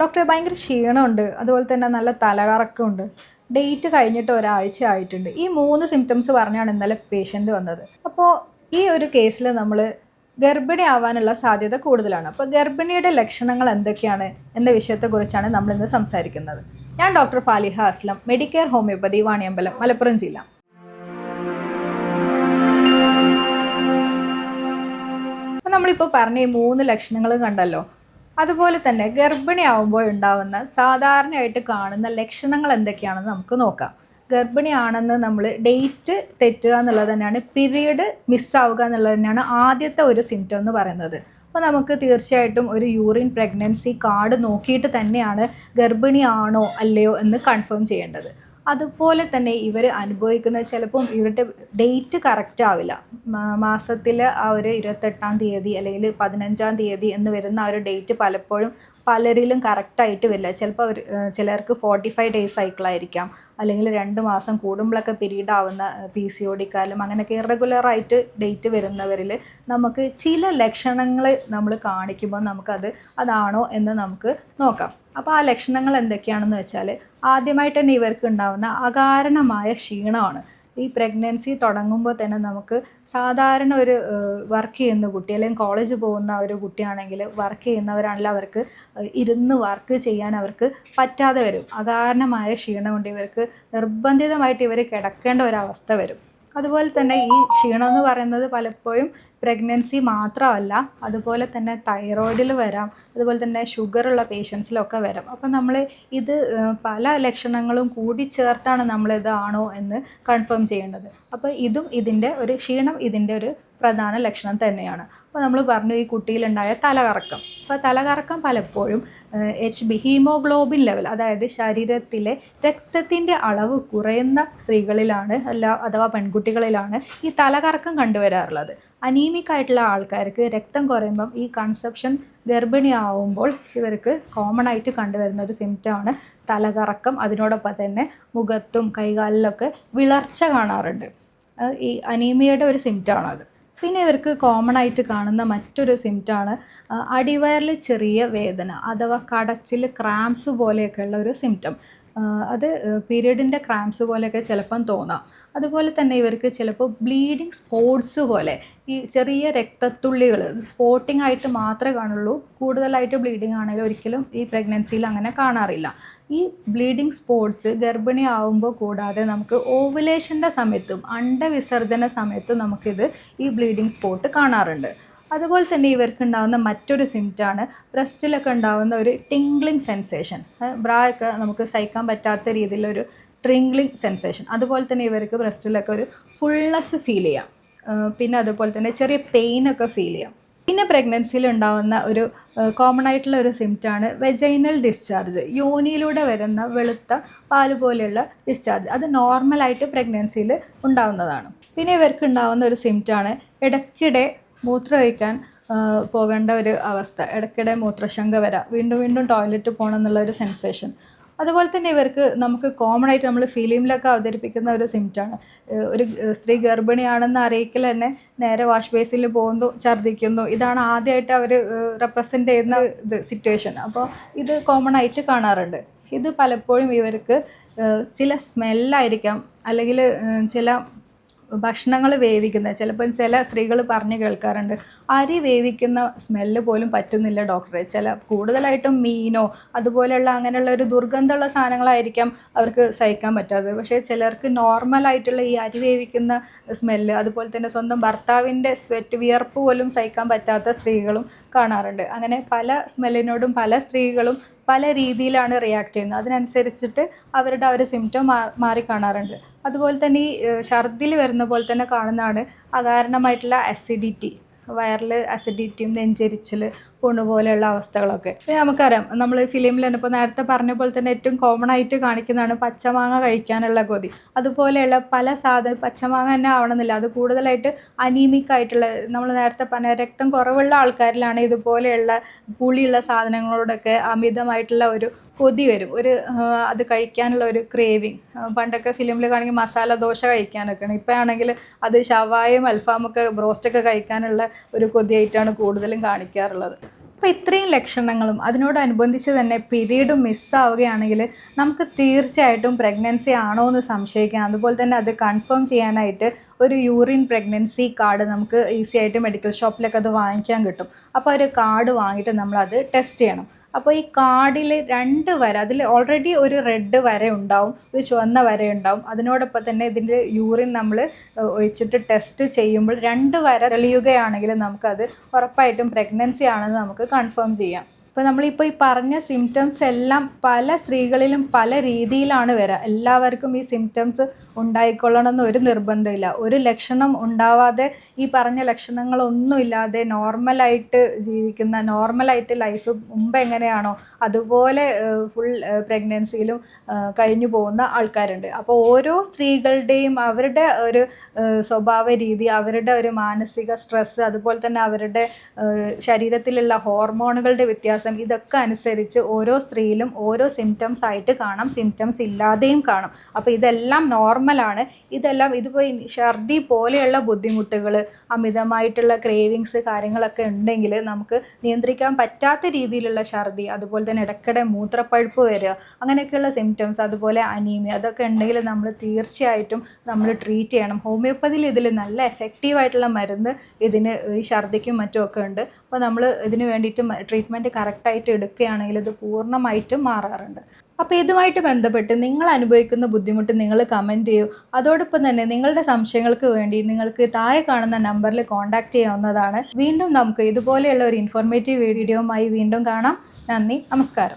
ഡോക്ടറെ ഭയങ്കര ക്ഷീണമുണ്ട്. അതുപോലെ തന്നെ നല്ല തലകറക്കമുണ്ട്. ഡേറ്റ് കഴിഞ്ഞിട്ട് ഒരാഴ്ച ആയിട്ടുണ്ട്. ഈ മൂന്ന് സിംറ്റംസ് പറഞ്ഞാണ് ഇന്നലെ പേഷ്യന്റ് വന്നത്. അപ്പോൾ ഈ ഒരു കേസിൽ നമ്മൾ ഗർഭിണി ആവാനുള്ള സാധ്യത കൂടുതലാണ്. അപ്പോൾ ഗർഭിണിയുടെ ലക്ഷണങ്ങൾ എന്തൊക്കെയാണ് എന്ന വിഷയത്തെക്കുറിച്ചാണ് നമ്മൾ ഇന്ന് സംസാരിക്കുന്നത്. ഞാൻ doctor Faliha Aslam Medicare homoeopathy Vaniyambalam Malappuram ജില്ല. അപ്പോൾ നമ്മളിപ്പോൾ പറഞ്ഞ ഈ മൂന്ന് ലക്ഷണങ്ങൾ കണ്ടല്ലോ. അതുപോലെ തന്നെ ഗർഭിണിയാവുമ്പോൾ ഉണ്ടാവുന്ന സാധാരണയായിട്ട് കാണുന്ന ലക്ഷണങ്ങൾ എന്തൊക്കെയാണെന്ന് നമുക്ക് നോക്കാം. ഗർഭിണിയാണെന്ന് നമ്മൾ ഡേറ്റ് തെറ്റുക എന്നുള്ളത് തന്നെയാണ് പീരീഡ് മിസ്സാവുക എന്നുള്ളത് തന്നെയാണ് ആദ്യത്തെ ഒരു സിംറ്റം എന്ന് പറയുന്നത്. അപ്പോൾ നമുക്ക് തീർച്ചയായിട്ടും ഒരു യൂറിൻ പ്രഗ്നൻസി കാർഡ് നോക്കിയിട്ട് തന്നെയാണ് ഗർഭിണിയാണോ അല്ലയോ എന്ന് കൺഫേം ചെയ്യേണ്ടത്. അതുപോലെ തന്നെ ഇവർ അനുഭവിക്കുന്ന ചിലപ്പം ഇവരുടെ ഡേറ്റ് കറക്റ്റ് ആവില്ല. മാസത്തിൽ ആ ഒരു ഇരുപത്തെട്ടാം തീയതി അല്ലെങ്കിൽ പതിനഞ്ചാം തീയതി എന്ന് വരുന്ന ആ ഒരു ഡേറ്റ് പലപ്പോഴും പലരിലും കറക്റ്റായിട്ട് വരില്ല. ചിലപ്പോൾ അവർ ചിലർക്ക് ഫോർട്ടി ഫൈവ് ഡേയ്സ് സൈക്കിളായിരിക്കാം അല്ലെങ്കിൽ രണ്ട് മാസം കൂടുമ്പോഴൊക്കെ പീരീഡ് ആവുന്ന പി സി ഒ ഡിക്കാലും അങ്ങനെയൊക്കെ ഇറഗുലറായിട്ട് ഡേറ്റ് വരുന്നവരിൽ നമുക്ക് ചില ലക്ഷണങ്ങൾ നമ്മൾ കാണിക്കുമ്പോൾ നമുക്കത് അതാണോ എന്ന് നമുക്ക് നോക്കാം. അപ്പോൾ ആ ലക്ഷണങ്ങൾ എന്തൊക്കെയാണെന്ന് വെച്ചാൽ ആദ്യമായിട്ട് തന്നെ ഇവർക്ക് ഉണ്ടാകുന്ന അകാരണമായ ക്ഷീണമാണ്. ഈ പ്രഗ്നൻസി തുടങ്ങുമ്പോൾ തന്നെ നമുക്ക് സാധാരണ ഒരു വർക്ക് ചെയ്യുന്ന കുട്ടി അല്ലെങ്കിൽ കോളേജ് പോകുന്ന ഒരു കുട്ടിയാണെങ്കിൽ വർക്ക് ചെയ്യുന്നവരാണെങ്കിൽ അവർക്ക് ഇരുന്ന് വർക്ക് ചെയ്യാൻ അവർക്ക് പറ്റാതെ വരും. അകാരണമായ ക്ഷീണം കൊണ്ട് ഇവർക്ക് നിർബന്ധിതമായിട്ട് ഇവർ കിടക്കേണ്ട ഒരവസ്ഥ വരും. അതുപോലെ തന്നെ ഈ ക്ഷീണം എന്ന് പറയുന്നത് പലപ്പോഴും പ്രഗ്നൻസി മാത്രമല്ല അതുപോലെ തന്നെ തൈറോയിഡിൽ വരാം അതുപോലെ തന്നെ ഷുഗറുള്ള പേഷ്യൻസിലൊക്കെ വരാം. അപ്പം നമ്മൾ ഇത് പല ലക്ഷണങ്ങളും കൂടി ചേർത്താണ് നമ്മളിതാണോ എന്ന് കൺഫേം ചെയ്യേണ്ടത്. അപ്പോൾ ഇതും ഇതിന്റെ ഒരു ക്ഷീണം ഇതിന്റെ ഒരു പ്രധാന ലക്ഷണം തന്നെയാണ്. അപ്പോൾ നമ്മൾ പറഞ്ഞു ഈ കുട്ടിയിലുണ്ടായ തലകറക്കം. അപ്പോൾ തലകറക്കം പലപ്പോഴും എച്ച് ബി ഹീമോഗ്ലോബിൻ ലെവൽ അതായത് ശരീരത്തിലെ രക്തത്തിന്റെ അളവ് കുറയുന്ന സ്ത്രീകളിലാണ് അല്ല അഥവാ പെൺകുട്ടികളിലാണ് ഈ തലകറക്കം കണ്ടുവരാറുള്ളത്. അനീമിക് ആയിട്ടുള്ള ആൾക്കാർക്ക് രക്തം കുറയുമ്പം ഈ കൺസെപ്ഷൻ ഗർഭിണിയാവുമ്പോൾ ഇവർക്ക് കോമൺ ആയിട്ട് കണ്ടുവരുന്ന ഒരു സിംറ്റമാണ് തലകറക്കം. അതിനോടൊപ്പം തന്നെ മുഖത്തും കൈകാലിലൊക്കെ വിളർച്ച കാണാറുണ്ട്. ഈ അനീമിയയുടെ ഒരു സിംറ്റമാണത് പിന്നെ ഇവർക്ക് കോമൺ ആയിട്ട് കാണുന്ന മറ്റൊരു സിംറ്റാണ് അടിവയറിൽ ചെറിയ വേദന അഥവാ കടച്ചിൽ ക്രാംസ് പോലെയൊക്കെയുള്ള ഒരു സിംറ്റം അത് പീരീഡിന്റെ ക്രാംസ് പോലെയൊക്കെ ചിലപ്പം തോന്നാം. അതുപോലെ തന്നെ ഇവർക്ക് ചിലപ്പോൾ ബ്ലീഡിങ് സ്പോട്സ് പോലെ ഈ ചെറിയ രക്തത്തുള്ളികൾ സ്പോട്ടിംഗ് ആയിട്ട് മാത്രമേ കാണുള്ളൂ. കൂടുതലായിട്ട് ബ്ലീഡിങ് ആണെങ്കിൽ ഒരിക്കലും ഈ പ്രഗ്നൻസിയിൽ അങ്ങനെ കാണാറില്ല. ഈ ബ്ലീഡിങ് സ്പോട്സ് ഗർഭിണി ആവുമ്പോൾ കൂടാതെ നമുക്ക് ഓവുലേഷന്റെ സമയത്തും അണ്ടവിസർജന സമയത്തും നമുക്കിത് ഈ ബ്ലീഡിങ് സ്പോട്ട് കാണാറുണ്ട്. അതുപോലെ തന്നെ ഇവർക്ക് ഉണ്ടാകുന്ന മറ്റൊരു സിംറ്റാണ് ബ്രസ്റ്റിലൊക്കെ ഉണ്ടാകുന്ന ഒരു ടിംഗ്ലിംഗ് സെൻസേഷൻ ബ്രാ ഒക്കെ നമുക്ക് സഹിക്കാൻ പറ്റാത്ത രീതിയിലൊരു ട്രിംഗ്ലിംഗ് സെൻസേഷൻ അതുപോലെ തന്നെ ഇവർക്ക് ബ്രസ്റ്റിലൊക്കെ ഒരു ഫുൾനെസ് ഫീൽ ചെയ്യാം. പിന്നെ അതുപോലെ തന്നെ ചെറിയ പെയിനൊക്കെ ഫീൽ ചെയ്യാം. പിന്നെ പ്രഗ്നൻസിയിൽ ഉണ്ടാകുന്ന ഒരു കോമൺ ആയിട്ടുള്ള ഒരു സിംറ്റാണ് വെജൈനൽ ഡിസ്ചാർജ് യോനിയിലൂടെ വരുന്ന വെളുത്ത പാൽ പോലെയുള്ള ഡിസ്ചാർജ് അത് നോർമലായിട്ട് പ്രഗ്നൻസിയിൽ ഉണ്ടാകുന്നതാണ് പിന്നെ ഇവർക്ക് ഉണ്ടാകുന്ന ഒരു സിംറ്റാണ് ഇടയ്ക്കിടെ മൂത്രമൊഴിക്കാൻ പോകേണ്ട ഒരു അവസ്ഥ. ഇടയ്ക്കിടെ മൂത്രശങ്ക വരാം. വീണ്ടും വീണ്ടും ടോയ്ലറ്റ് പോകണം എന്നുള്ള ഒരു സെൻസേഷൻ അതുപോലെ തന്നെ ഇവർക്ക് നമുക്ക് കോമൺ ആയിട്ട് നമ്മൾ ഫിലിമിലൊക്കെ അവതരിപ്പിക്കുന്ന ഒരു സിംറ്റാണ് ഒരു സ്ത്രീ ഗർഭിണിയാണെന്ന് അറിയിക്കൽ തന്നെ നേരെ വാഷ് ബേസിൽ പോകുന്നു ഛർദ്ദിക്കുന്നു. ഇതാണ് ആദ്യമായിട്ട് അവർ റെപ്രസെന്റ് ചെയ്യുന്ന ഇത് സിറ്റുവേഷൻ അപ്പോൾ ഇത് കോമൺ ആയിട്ട് കാണാറുണ്ട്. ഇത് പലപ്പോഴും ഇവർക്ക് ചില സ്മെല്ലായിരിക്കാം അല്ലെങ്കിൽ ചില ഭക്ഷണങ്ങൾ വേവിക്കുന്നത്. ചിലപ്പം ചില സ്ത്രീകൾ പറഞ്ഞ് കേൾക്കാറുണ്ട് അരി വേവിക്കുന്ന സ്മെല്ല് പോലും പറ്റുന്നില്ല ഡോക്ടറെ ചില കൂടുതലായിട്ടും മീനോ അതുപോലെയുള്ള അങ്ങനെയുള്ള ഒരു ദുർഗന്ധമുള്ള സാധനങ്ങളായിരിക്കാം അവർക്ക് സഹിക്കാൻ പറ്റാത്തത്. പക്ഷേ ചിലർക്ക് നോർമലായിട്ടുള്ള ഈ അരി വേവിക്കുന്ന സ്മെല്ല് അതുപോലെ തന്നെ സ്വന്തം ഭർത്താവിന്റെ സ്വെറ്റ് വിയർപ്പ് പോലും സഹിക്കാൻ പറ്റാത്ത സ്ത്രീകളും കാണാറുണ്ട്. അങ്ങനെ പല സ്മെല്ലിനോടും പല സ്ത്രീകളും പല രീതിയിലാണ് റിയാക്ട് ചെയ്യുന്നത്. അതിനനുസരിച്ചിട്ട് അവരുടെ ആ ഒരു സിംറ്റം മാറി കാണാറുണ്ട്. അതുപോലെ തന്നെ ഈ ഛർദിൽ വരുന്ന പോലെ തന്നെ കാണുന്നതാണ് അകാരണമായിട്ടുള്ള അസിഡിറ്റി വയറിൽ അസിഡിറ്റിയും നെഞ്ചരിച്ചിൽ പുണ്ണു പോലെയുള്ള അവസ്ഥകളൊക്കെ. പിന്നെ നമുക്കറിയാം നമ്മൾ ഫിലിമിൽ തന്നെ ഇപ്പോൾ നേരത്തെ പറഞ്ഞ പോലെ തന്നെ ഏറ്റവും കോമൺ ആയിട്ട് കാണിക്കുന്നതാണ് പച്ചമാങ്ങ കഴിക്കാനുള്ള കൊതി. അതുപോലെയുള്ള പല സാധനം പച്ചമാങ്ങ തന്നെ ആവണമെന്നില്ല. അത് കൂടുതലായിട്ട് അനീമിക് ആയിട്ടുള്ള നമ്മൾ നേരത്തെ പറഞ്ഞ രക്തം കുറവുള്ള ആൾക്കാരിലാണ് ഇതുപോലെയുള്ള പുളിയുള്ള സാധനങ്ങളോടൊക്കെ അമിതമായിട്ടുള്ള ഒരു കൊതി വരും. ഒരു അത് കഴിക്കാനുള്ള ഒരു ക്രേവിങ് പണ്ടൊക്കെ ഫിലിമിൽ കാണെങ്കിൽ മസാല ദോശ കഴിക്കാനൊക്കെയാണ്. ഇപ്പോൾ ആണെങ്കിൽ അത് ഷവായും അൽഫാമൊക്കെ ബ്രോസ്റ്റൊക്കെ കഴിക്കാനുള്ള ഒരു കൊതിയായിട്ടാണ് കൂടുതലും കാണിക്കാറുള്ളത്. അപ്പോൾ ഇത്രയും ലക്ഷണങ്ങളും അതിനോടനുബന്ധിച്ച് തന്നെ പിരീഡും മിസ്സാവുകയാണെങ്കിൽ നമുക്ക് തീർച്ചയായിട്ടും പ്രഗ്നൻസി ആണോ എന്ന് സംശയിക്കാം. അതുപോലെ തന്നെ അത് കൺഫേം ചെയ്യാനായിട്ട് ഒരു യൂറിൻ പ്രഗ്നൻസി കാർഡ് നമുക്ക് ഈസി ആയിട്ട് മെഡിക്കൽ ഷോപ്പിലൊക്കെ അത് വാങ്ങിക്കാൻ കിട്ടും. അപ്പോൾ ഒരു കാർഡ് വാങ്ങിയിട്ട് നമ്മളത് ടെസ്റ്റ് ചെയ്യണം. അപ്പോൾ ഈ കാർഡിൽ രണ്ട് വര അതിൽ ഓൾറെഡി ഒരു റെഡ് വര ഉണ്ടാവും ഒരു ചുവന്ന വര ഉണ്ടാവും. അതിനോടൊപ്പം തന്നെ ഇതിന്റെ യൂറിൻ നമ്മൾ ഒഴിച്ചിട്ട് ടെസ്റ്റ് ചെയ്യുമ്പോൾ രണ്ട് വര തെളിയുകയാണെങ്കിൽ നമുക്കത് ഉറപ്പായിട്ടും പ്രഗ്നൻസി ആണെന്ന് നമുക്ക് കൺഫേം ചെയ്യാം. ഇപ്പോൾ നമ്മളിപ്പോൾ ഈ പറഞ്ഞ സിംറ്റംസ് എല്ലാം പല സ്ത്രീകളിലും പല രീതിയിലാണ് വരിക എല്ലാവർക്കും ഈ സിംറ്റംസ് ഉണ്ടായിക്കൊള്ളണം എന്ന് ഒരു നിർബന്ധമില്ല. ഒരു ലക്ഷണം ഉണ്ടാവാതെ ഈ പറഞ്ഞ ലക്ഷണങ്ങളൊന്നും ഇല്ലാതെ നോർമലായിട്ട് ജീവിക്കുന്ന നോർമലായിട്ട് ലൈഫ് മുമ്പ് എങ്ങനെയാണോ അതുപോലെ ഫുൾ പ്രഗ്നൻസിയിലും കഴിഞ്ഞു പോകുന്ന ആൾക്കാരുണ്ട്. അപ്പോൾ ഓരോ സ്ത്രീകളുടെയും അവരുടെ ഒരു സ്വഭാവ രീതി അവരുടെ ഒരു മാനസിക സ്ട്രെസ്സ് അതുപോലെ തന്നെ അവരുടെ ശരീരത്തിലുള്ള ഹോർമോണുകളുടെ വ്യത്യാസം ഇതൊക്കെ അനുസരിച്ച് ഓരോ സ്ത്രീയിലും ഓരോ സിംറ്റംസ് ആയിട്ട് കാണാം. സിംറ്റംസ് ഇല്ലാതെയും കാണും. അപ്പോൾ ഇതെല്ലാം നോർമലാണ് ഇതെല്ലാം ഇതിപ്പോൾ ഛർദി പോലെയുള്ള ബുദ്ധിമുട്ടുകൾ അമിതമായിട്ടുള്ള ക്രേവിങ്സ് കാര്യങ്ങളൊക്കെ ഉണ്ടെങ്കിൽ നമുക്ക് നിയന്ത്രിക്കാൻ പറ്റാത്ത രീതിയിലുള്ള ഛർദി അതുപോലെ തന്നെ ഇടയ്ക്കിടെ മൂത്രപ്പഴുപ്പ് വരിക അങ്ങനെയൊക്കെയുള്ള സിംറ്റംസ് അതുപോലെ അനീമിയ അതൊക്കെ ഉണ്ടെങ്കിൽ നമ്മൾ തീർച്ചയായിട്ടും നമ്മൾ ട്രീറ്റ് ചെയ്യണം. ഹോമിയോപ്പതിയിൽ ഇതിൽ നല്ല എഫക്റ്റീവായിട്ടുള്ള മരുന്ന് ഇതിന് ഈ ഛർദിക്കും മറ്റും ഒക്കെ ഉണ്ട്. അപ്പോൾ നമ്മൾ ഇതിന് വേണ്ടിയിട്ട് ട്രീറ്റ്മെന്റ് കറക്റ്റായിട്ട് എടുക്കുകയാണെങ്കിൽ ഇത് പൂർണമായിട്ടും മാറാറുണ്ട്. അപ്പോൾ ഇതുമായിട്ട് ബന്ധപ്പെട്ട് നിങ്ങൾ അനുഭവിക്കുന്ന ബുദ്ധിമുട്ട് നിങ്ങൾ കമന്റ് ചെയ്യൂ. അതോടൊപ്പം തന്നെ നിങ്ങളുടെ സംശയങ്ങൾക്ക് വേണ്ടി നിങ്ങൾക്ക് താഴെ കാണുന്ന നമ്പറിൽ കോൺടാക്റ്റ് ചെയ്യാവുന്നതാണ്. വീണ്ടും നമുക്ക് ഇതുപോലെയുള്ള ഒരു ഇൻഫോർമേറ്റീവ് വീഡിയോയുമായി വീണ്ടും കാണാം. നന്ദി നമസ്കാരം.